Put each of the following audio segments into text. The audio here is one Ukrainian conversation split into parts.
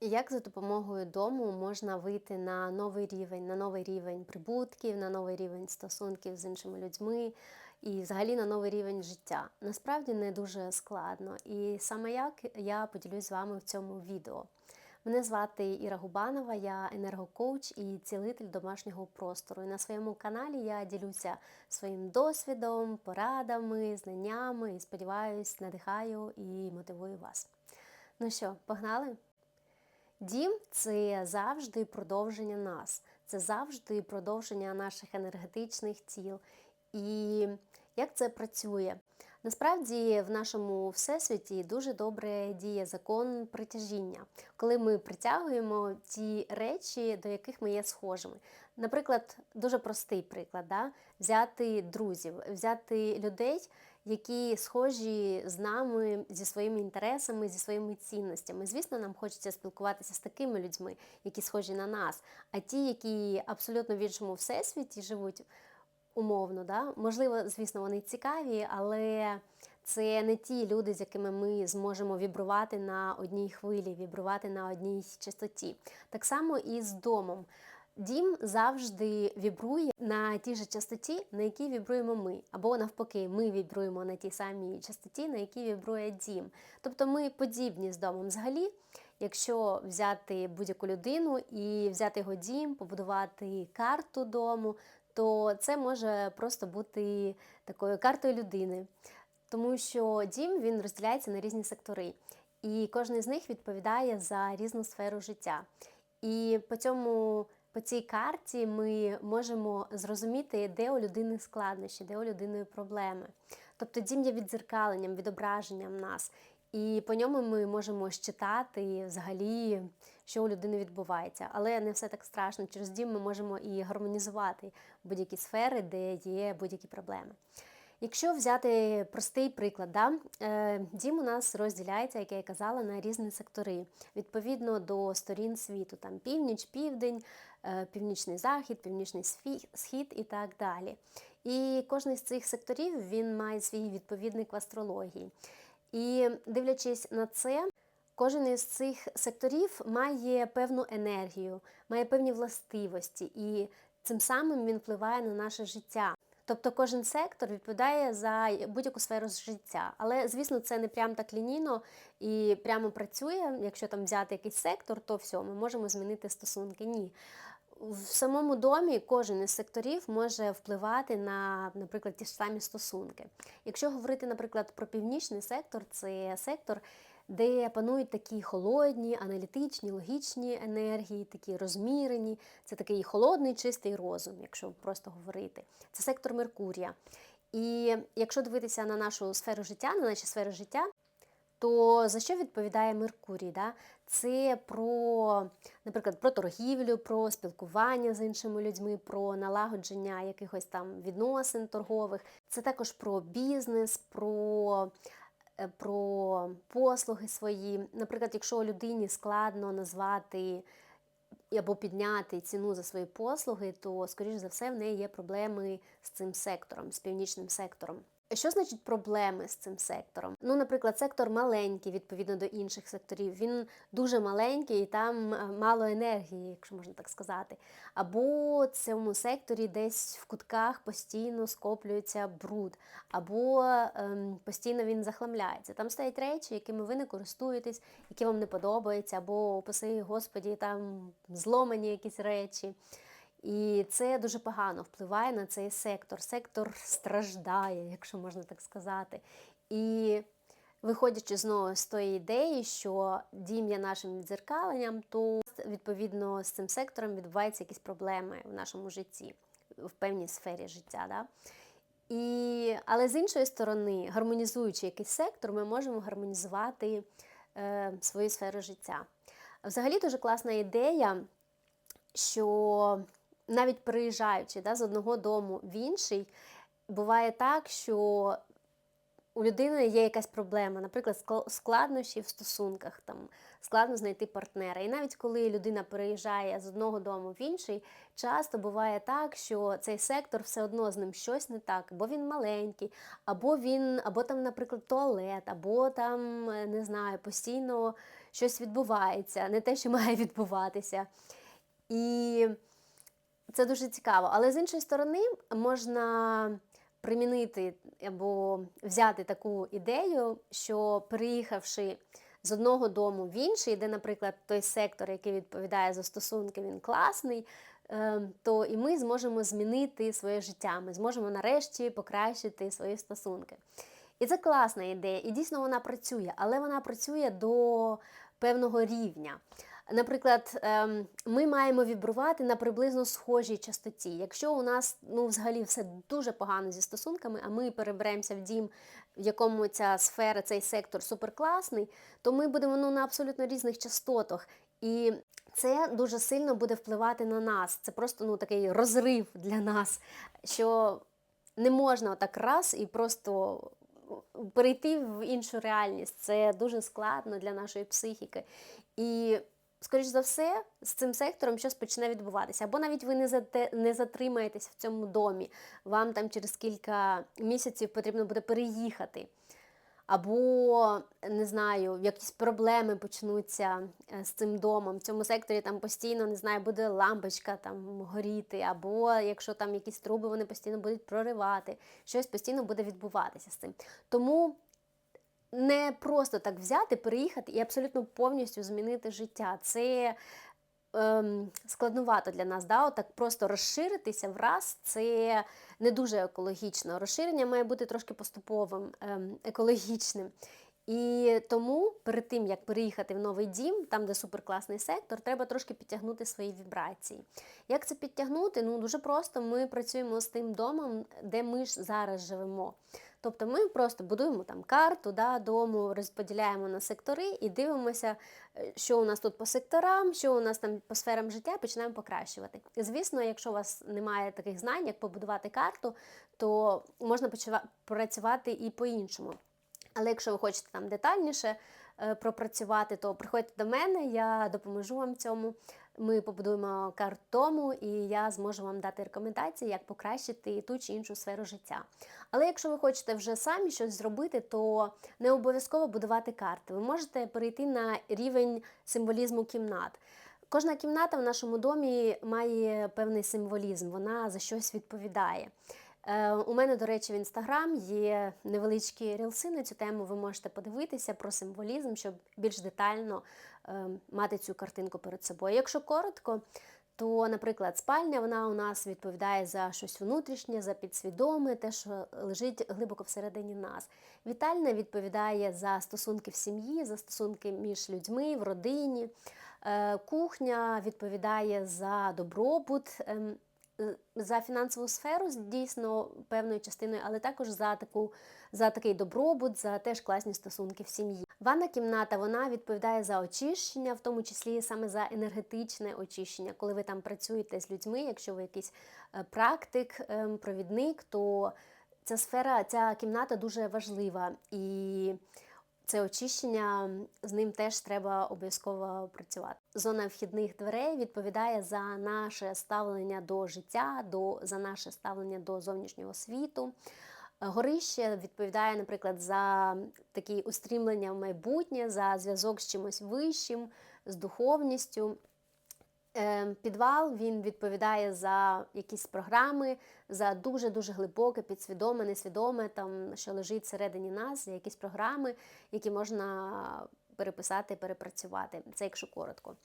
Як за допомогою дому можна вийти на новий рівень, на новий рівень прибутків, на новий рівень стосунків з іншими людьми і взагалі на новий рівень життя? Насправді не дуже складно. І саме як я поділюсь з вами в цьому відео. Мене звати Іра Губанова, я енергокоуч і цілитель домашнього простору. І на своєму каналі я ділюся своїм досвідом, порадами, знаннями і сподіваюсь, надихаю і мотивую вас. Ну що, погнали? Дім це завжди продовження нас, це завжди продовження наших енергетичних тіл. І як це працює? Насправді в нашому всесвіті дуже добре діє закон притяжіння, коли ми притягуємо ті речі, до яких ми є схожими. Наприклад, дуже простий приклад, да? взяти друзів, взяти людей, які схожі з нами зі своїми інтересами, зі своїми цінностями. Звісно, нам хочеться спілкуватися з такими людьми, які схожі на нас, а ті, які абсолютно в іншому всесвіті живуть умовно, да? можливо, звісно, вони цікаві, але це не ті люди, з якими ми зможемо вібрувати на одній хвилі, вібрувати на одній частоті. Так само і з домом. Дім завжди вібрує на тій же частоті, на якій вібруємо ми, або навпаки, ми вібруємо на тій самій частоті, на якій вібрує дім. Тобто ми подібні з домом. Взагалі, якщо взяти будь-яку людину і взяти його дім, побудувати карту дому, то це може просто бути такою картою людини. Тому що дім він розділяється на різні сектори, і кожен з них відповідає за різну сферу життя. І по цьому по цій карті ми можемо зрозуміти, де у людини складнощі, де у людини проблеми. Тобто дім є відзеркаленням, відображенням нас. І по ньому ми можемо щитати взагалі, що у людини відбувається. Але не все так страшно. Через дім ми можемо і гармонізувати будь-які сфери, де є будь-які проблеми. Якщо взяти простий приклад, да, е, дім у нас розділяється, як я і казала, на різні сектори, відповідно до сторін світу, там північ, південь, е, північний захід, північний схід і так далі. І кожен з цих секторів він має свій відповідник в астрології. І дивлячись на це, кожен із цих секторів має певну енергію, має певні властивості, і цим самим він впливає на наше життя. Тобто кожен сектор відповідає за будь-яку сферу життя. Але, звісно, це не прям так лінійно і прямо працює. Якщо там взяти якийсь сектор, то все, ми можемо змінити стосунки. Ні. В самому домі кожен із секторів може впливати на, наприклад, ті ж самі стосунки. Якщо говорити, наприклад, про північний сектор, це сектор, де панують такі холодні, аналітичні, логічні енергії, такі розмірені. Це такий холодний, чистий розум, якщо просто говорити. Це сектор Меркурія. І якщо дивитися на нашу сферу життя, на наші сфери життя, то за що відповідає Меркурій? Да? Це про, наприклад, про торгівлю, про спілкування з іншими людьми, про налагодження якихось там відносин торгових. Це також про бізнес, про про послуги свої. Наприклад, якщо людині складно назвати або підняти ціну за свої послуги, то, скоріш за все, в неї є проблеми з цим сектором, з північним сектором. Що значить проблеми з цим сектором? Ну, наприклад, сектор маленький відповідно до інших секторів. Він дуже маленький і там е, мало енергії, якщо можна так сказати. Або цьому секторі десь в кутках постійно скоплюється бруд, або ем, постійно він захламляється. Там стоять речі, якими ви не користуєтесь, які вам не подобаються, або описи, господі, там зломані якісь речі. І це дуже погано впливає на цей сектор. Сектор страждає, якщо можна так сказати. І виходячи знову з тої ідеї, що дім є нашим відзеркаленням, то відповідно з цим сектором відбуваються якісь проблеми в нашому житті, в певній сфері життя. Да? І, Але з іншої сторони, гармонізуючи якийсь сектор, ми можемо гармонізувати е, свою сферу життя. Взагалі дуже класна ідея, що навіть приїжджаючи да, з одного дому в інший, буває так, що у людини є якась проблема, наприклад, складнощі в стосунках, там, складно знайти партнера. І навіть коли людина переїжджає з одного дому в інший, часто буває так, що цей сектор все одно з ним щось не так, або він маленький, або він, або там, наприклад, туалет, або там, не знаю, постійно щось відбувається, не те, що має відбуватися. І це дуже цікаво. Але з іншої сторони, можна примінити або взяти таку ідею, що переїхавши з одного дому в інший, де, наприклад, той сектор, який відповідає за стосунки, він класний, е, то і ми зможемо змінити своє життя. Ми зможемо нарешті покращити свої стосунки. І це класна ідея, і дійсно вона працює, але вона працює до певного рівня. Наприклад, ем, ми маємо вібрувати на приблизно схожій частоті. Якщо у нас ну, взагалі все дуже погано зі стосунками, а ми переберемося в дім, в якому ця сфера, цей сектор суперкласний, то ми будемо ну, на абсолютно різних частотах. І це дуже сильно буде впливати на нас. Це просто ну, такий розрив для нас, що не можна отак раз і просто перейти в іншу реальність. Це дуже складно для нашої психіки. І скоріш за все, з цим сектором щось почне відбуватися. Або навіть ви не зате, не затримаєтесь в цьому домі. Вам там через кілька місяців потрібно буде переїхати. Або, не знаю, якісь проблеми почнуться е, з цим домом. В цьому секторі там постійно не знаю, буде лампочка там горіти, або якщо там якісь труби, вони постійно будуть проривати, щось постійно буде відбуватися з цим. Тому не просто так взяти, переїхати і абсолютно повністю змінити життя. Це ем, складновато для нас. Да? Отак просто розширитися враз це не дуже екологічно. Розширення має бути трошки поступовим, ем, екологічним. І тому перед тим, як переїхати в новий дім, там, де суперкласний сектор, треба трошки підтягнути свої вібрації. Як це підтягнути? Ну, дуже просто ми працюємо з тим домом, де ми ж зараз живемо. Тобто ми просто будуємо там карту да, дому, розподіляємо на сектори і дивимося, е, що у нас тут по секторам, що у нас там по сферам життя, починаємо покращувати. І, звісно, якщо у вас немає таких знань, як побудувати карту, то можна працювати і по-іншому. Але якщо ви хочете там детальніше е, пропрацювати, то приходьте до мене, я допоможу вам цьому. Ми побудуємо картому, і я зможу вам дати рекомендації, як покращити ту чи іншу сферу життя. Але якщо ви хочете вже самі щось зробити, то не обов'язково будувати карти. Ви можете перейти на рівень символізму кімнат. Кожна кімната в нашому домі має певний символізм, вона за щось відповідає. Е, у мене, до речі, в інстаграм є невеличкі рілси на цю тему. Ви можете подивитися про символізм, щоб більш детально е, мати цю картинку перед собою. Якщо коротко, то, наприклад, спальня вона у нас відповідає за щось внутрішнє, за підсвідоме, те, що лежить глибоко всередині нас. Вітальня відповідає за стосунки в сім'ї, за стосунки між людьми в родині. Е, кухня відповідає за добробут, ем, за фінансову сферу дійсно певною частиною, але також за таку за такий добробут, за теж класні стосунки в сім'ї. Ванна кімната вона відповідає за очищення, в тому числі саме за енергетичне очищення. Коли ви там працюєте з людьми, якщо ви якийсь е, практик, ем, провідник, то ця сфера, ця кімната дуже важлива і це очищення, з ним теж треба обов'язково працювати. Зона вхідних дверей відповідає за наше ставлення до життя, до, за наше ставлення до зовнішнього світу. Горище відповідає, наприклад, за такі устрімлення в майбутнє, за зв'язок з чимось вищим, з духовністю. Ем, підвал він відповідає за якісь програми, за дуже-дуже глибоке, підсвідоме, несвідоме, там, що лежить всередині нас, за якісь програми, які можна переписати, перепрацювати. Це якщо коротко.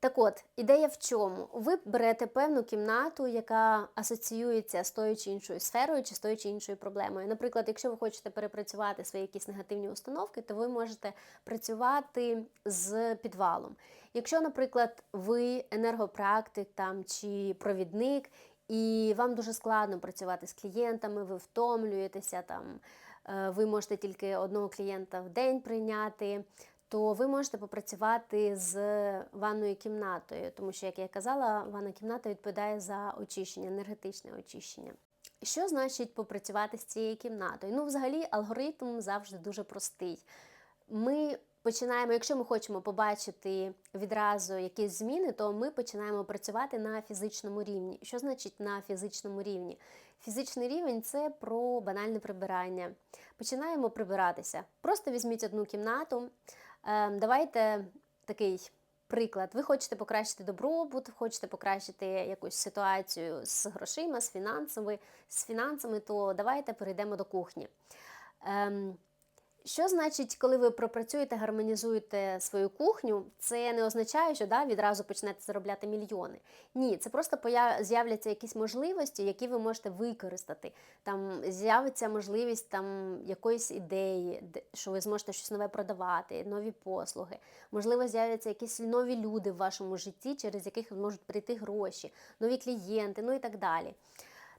Так от, ідея в чому? Ви берете певну кімнату, яка асоціюється з тою чи іншою сферою, чи з тою чи іншою проблемою. Наприклад, якщо ви хочете перепрацювати свої якісь негативні установки, то ви можете працювати з підвалом. Якщо, наприклад, ви енергопрактик там, чи провідник, і вам дуже складно працювати з клієнтами, ви втомлюєтеся, там, е, ви можете тільки одного клієнта в день прийняти то ви можете попрацювати з ванною кімнатою, тому що, як я казала, ванна кімната відповідає за очищення, енергетичне очищення. Що значить попрацювати з цією кімнатою? Ну, взагалі, алгоритм завжди дуже простий. Ми починаємо, якщо ми хочемо побачити відразу якісь зміни, то ми починаємо працювати на фізичному рівні. Що значить на фізичному рівні? Фізичний рівень це про банальне прибирання. Починаємо прибиратися. Просто візьміть одну кімнату, Давайте такий приклад. Ви хочете покращити добробут, хочете покращити якусь ситуацію з грошима, з фінансами, з фінансами, то давайте перейдемо до кухні. Що значить, коли ви пропрацюєте, гармонізуєте свою кухню, це не означає, що да, відразу почнете заробляти мільйони. Ні, це просто з'являться якісь можливості, які ви можете використати. Там з'явиться можливість там якоїсь ідеї, що ви зможете щось нове продавати, нові послуги. Можливо, з'являться якісь нові люди в вашому житті, через яких можуть прийти гроші, нові клієнти, ну і так далі.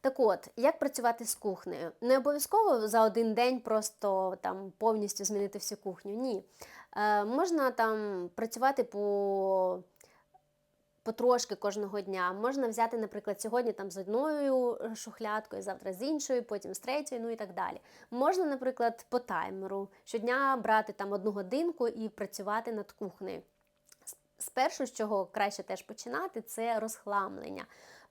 Так от, як працювати з кухнею? Не обов'язково за один день просто там повністю змінити всю кухню. Ні. Е, можна там працювати по потрошки кожного дня. Можна взяти, наприклад, сьогодні там з одною шухлядкою, завтра з іншою, потім з третьою, ну і так далі. Можна, наприклад, по таймеру щодня брати там одну годинку і працювати над кухнею. Спершу, з чого краще теж починати, це розхламлення.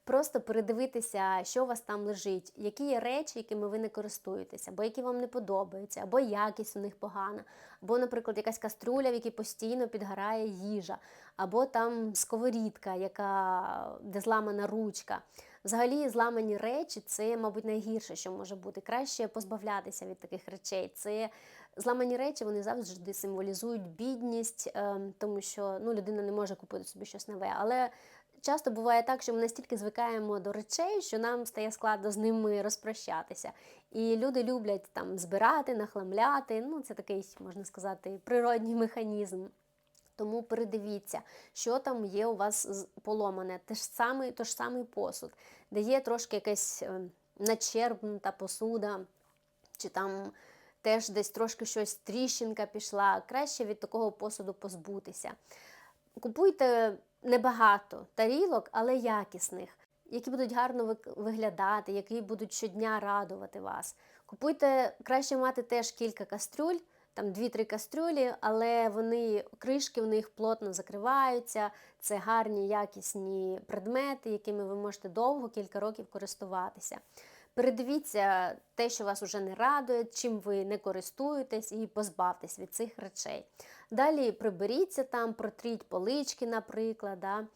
Просто передивитися, що у вас там лежить, які є речі, якими ви не користуєтеся, або які вам не подобаються, або якість у них погана, або, наприклад, якась каструля, в якій постійно підгорає їжа, або там сковорідка, яка де зламана ручка. Взагалі, зламані речі це, мабуть, найгірше, що може бути. Краще позбавлятися від таких речей. Це зламані речі, вони завжди символізують бідність, ем, тому що ну, людина не може купити собі щось нове. Але часто буває так, що ми настільки звикаємо до речей, що нам стає складно з ними розпрощатися. І люди люблять там збирати, нахламляти. Ну, це такий, можна сказати, природній механізм. Тому передивіться, що там є у вас поломане. Те ж самий, то ж самий посуд, де є трошки якась е, начерпнута посуда, чи там теж десь трошки щось тріщинка пішла. Краще від такого посуду позбутися. Купуйте небагато тарілок, але якісних, які будуть гарно виглядати, які будуть щодня радувати вас. Купуйте краще мати теж кілька кастрюль, там 2-3 кастрюлі, але вони кришки в них плотно закриваються. Це гарні, якісні предмети, якими ви можете довго кілька років користуватися. Передивіться те, що вас уже не радує, чим ви не користуєтесь, і позбавтесь від цих речей. Далі приберіться там, протріть полички, наприклад. Да?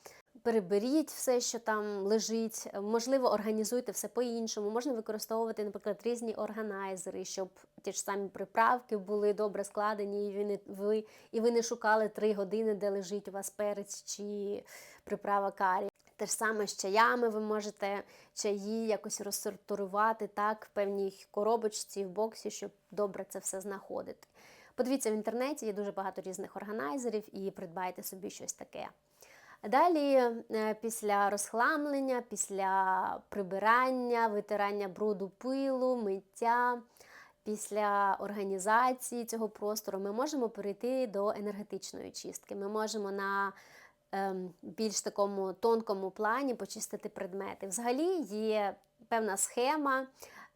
Переберіть все, що там лежить, можливо, організуйте все по-іншому. Можна використовувати, наприклад, різні органайзери, щоб ті ж самі приправки були добре складені, і ви і ви не шукали три години, де лежить у вас перець чи приправа карі. Те ж саме з чаями ви можете чаї якось розсортувати так, в певній коробочці, в боксі, щоб добре це все знаходити. Подивіться в інтернеті, є дуже багато різних органайзерів і придбайте собі щось таке. Далі, е, після розхламлення, після прибирання, витирання бруду пилу, миття, після організації цього простору, ми можемо перейти до енергетичної чистки. Ми можемо на більш такому тонкому плані почистити предмети. Взагалі є певна схема,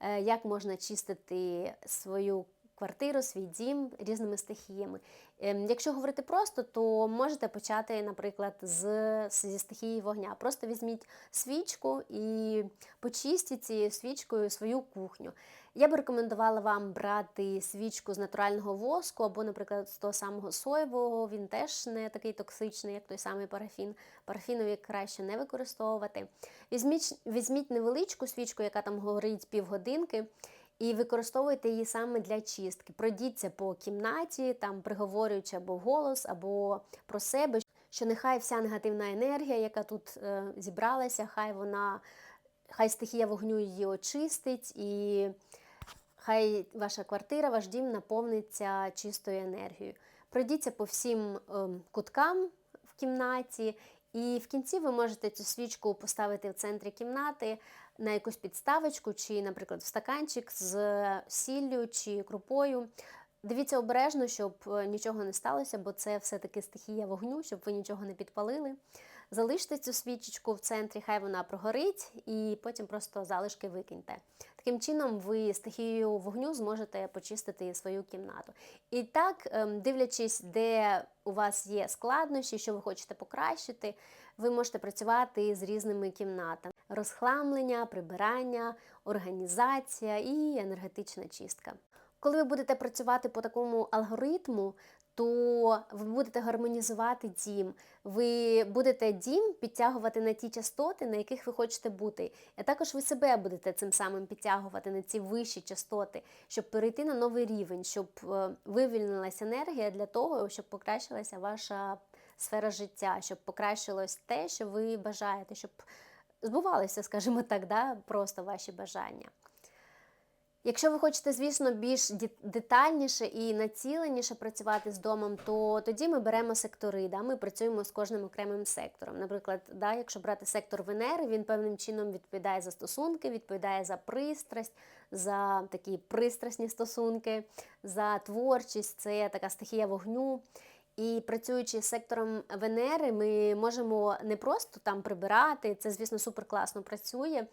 е, як можна чистити свою квартиру, свій дім різними стихіями. Ем, Якщо говорити просто, то можете почати, наприклад, з, зі стихії вогня. Просто візьміть свічку і почистіть цією свічкою свою кухню. Я би рекомендувала вам брати свічку з натурального воску або, наприклад, з того самого соєвого. Він теж не такий токсичний, як той самий парафін. Парафінові краще не використовувати. Візьміть, візьміть невеличку свічку, яка там горить півгодинки. І використовуйте її саме для чистки. Пройдіться по кімнаті, там приговорюючи або вголос, або про себе, що нехай вся негативна енергія, яка тут е, зібралася, хай вона, хай стихія вогню її очистить, і хай ваша квартира, ваш дім наповниться чистою енергією. Пройдіться по всім ем, куткам в кімнаті, і в кінці ви можете цю свічку поставити в центрі кімнати на якусь підставочку, чи, наприклад, в стаканчик з сіллю чи крупою. Дивіться обережно, щоб е, нічого не сталося, бо це все-таки стихія вогню, щоб ви нічого не підпалили. Залиште цю свічечку в центрі, хай вона прогорить, і потім просто залишки викиньте. Таким чином, ви стихією вогню зможете почистити свою кімнату. І так, ем, дивлячись, де у вас є складнощі, що ви хочете покращити, ви можете працювати з різними кімнатами: розхламлення, прибирання, організація і енергетична чистка. Коли ви будете працювати по такому алгоритму, то ви будете гармонізувати дім, ви будете дім підтягувати на ті частоти, на яких ви хочете бути. А також ви себе будете цим самим підтягувати на ці вищі частоти, щоб перейти на новий рівень, щоб е, вивільнилася енергія для того, щоб покращилася ваша сфера життя, щоб покращилось те, що ви бажаєте, щоб збувалися, скажімо так, да, просто ваші бажання. Якщо ви хочете, звісно, більш детальніше і націленіше працювати з домом, то тоді ми беремо сектори. Да? Ми працюємо з кожним окремим сектором. Наприклад, да, якщо брати сектор Венери, він певним чином відповідає за стосунки, відповідає за пристрасть, за такі пристрасні стосунки, за творчість, це така стихія вогню. І працюючи з сектором Венери, ми можемо не просто там прибирати, це, звісно, супер класно працює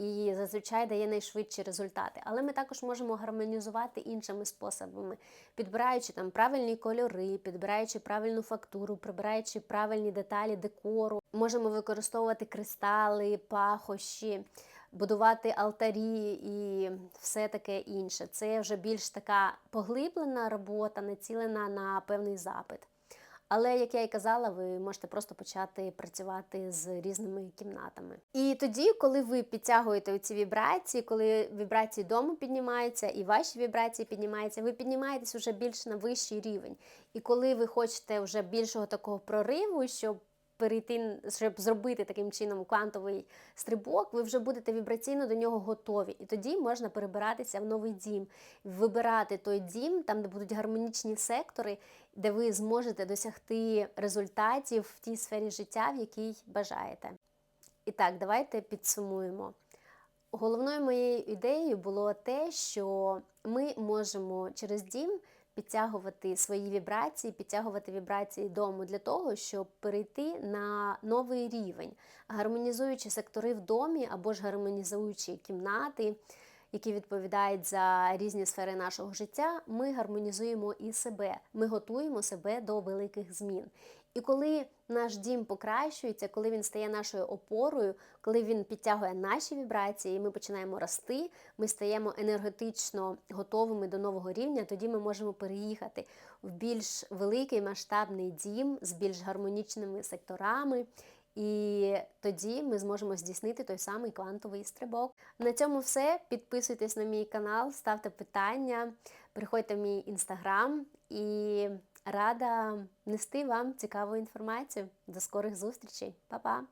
і зазвичай дає найшвидші результати. Але ми також можемо гармонізувати іншими способами, підбираючи там правильні кольори, підбираючи правильну фактуру, прибираючи правильні деталі декору. Можемо використовувати кристали, пахощі. Будувати алтарі і все таке інше. Це вже більш така поглиблена робота, націлена на певний запит. Але, як я і казала, ви можете просто почати працювати з різними кімнатами. І тоді, коли ви підтягуєте ці вібрації, коли вібрації дому піднімаються і ваші вібрації піднімаються, ви піднімаєтесь вже більш на вищий рівень. І коли ви хочете вже більшого такого прориву, щоб перейти, щоб зробити таким чином квантовий стрибок, ви вже будете вібраційно до нього готові. І тоді можна перебиратися в новий дім, вибирати той дім, там, де будуть гармонічні сектори, де ви зможете досягти результатів в тій сфері життя, в якій бажаєте. І так, давайте підсумуємо. Головною моєю ідеєю було те, що ми можемо через дім підтягувати свої вібрації, підтягувати вібрації дому для того, щоб перейти на новий рівень, гармонізуючи сектори в домі або ж гармонізуючи кімнати, які відповідають за різні сфери нашого життя, ми гармонізуємо і себе. Ми готуємо себе до великих змін. І коли наш дім покращується, коли він стає нашою опорою, коли він підтягує наші вібрації, ми починаємо рости, ми стаємо енергетично готовими до нового рівня, тоді ми можемо переїхати в більш великий масштабний дім з більш гармонічними секторами. І тоді ми зможемо здійснити той самий квантовий стрибок. На цьому все. Підписуйтесь на мій канал, ставте питання, приходьте в мій інстаграм і рада нести вам цікаву інформацію. До скорих зустрічей, Па-па!